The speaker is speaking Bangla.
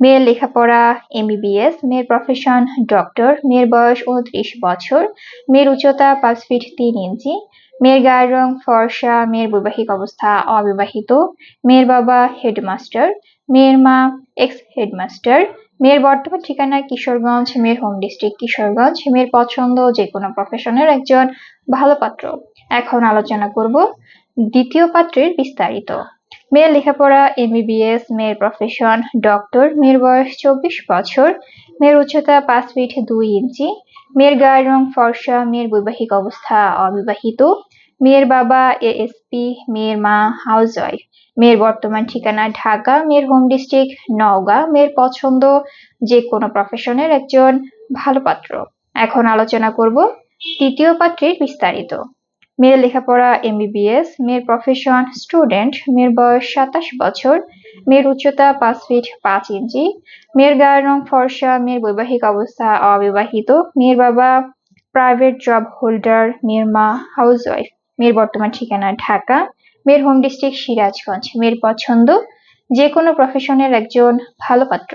মেয়ের লেখাপড়া এমবিবিএস মেয়ের প্রফেশন ডক্টর মেয়ের বয়স উনত্রিশ বছর, মেয়ের উচ্চতা পাঁচ ফিট তিন ইঞ্চি, মেয়ের গায়ের রং ফর্সা, মেয়ের বৈবাহিক অবস্থা অবিবাহিত, মেয়ের বাবা হেডমাস্টার মেয়ের মা এক্স হেডমাস্টার মেয়ের বর্তমান ঠিকানা কিশোরগঞ্জ, মেয়ের হোম ডিস্ট্রিক্ট কিশোরগঞ্জ, মেয়ের পছন্দ যে কোনো প্রফেশনের একজন ভালো পাত্র। এখন আলোচনা করব দ্বিতীয় পাত্রের বিস্তারিত। মেয়ের লেখাপড়া এমবিবিএস মেয়ের প্রফেশন ডক্টর মেয়ের বয়স চব্বিশ বছর, মেয়ের উচ্চতা পাঁচ ফিট দুই ইঞ্চি, মেয়ের গায়ের রং ফর্সা, মেয়ের বৈবাহিক অবস্থা অবিবাহিত, মেয়ের বাবা এএসপি মেয়ের মা হাউস ওয়াইফ মেয়ের বর্তমান ঠিকানা ঢাকা, মেয়ের হোম ডিস্ট্রিক্ট নওগাঁ, মেয়ের পছন্দ যে কোনো প্রফেশনের একজন ভালো পাত্র। এখন আলোচনা করব তৃতীয় পাত্রের বিস্তারিত। মেয়ের লেখাপড়া এমবিবিএস মেয়ের প্রফেশন স্টুডেন্ট মেয়ের বয়স সাতাশ বছর, মেয়ের উচ্চতা পাঁচ ফিট পাঁচ ইঞ্চি, মেয়ের গায়ের রং ফর্সা, মেয়ের বৈবাহিক অবস্থা অবিবাহিত, মেয়ের বাবা প্রাইভেট জব হোল্ডার মেয়ের মা হাউস ওয়াইফ মেয়ের বর্তমান ঠিকানা ঢাকা, মেয়ের হোম ডিস্ট্রিক্ট সিরাজগঞ্জ, মেয়ের পছন্দ যে কোনো প্রফেশনের একজন ভালো পাত্র।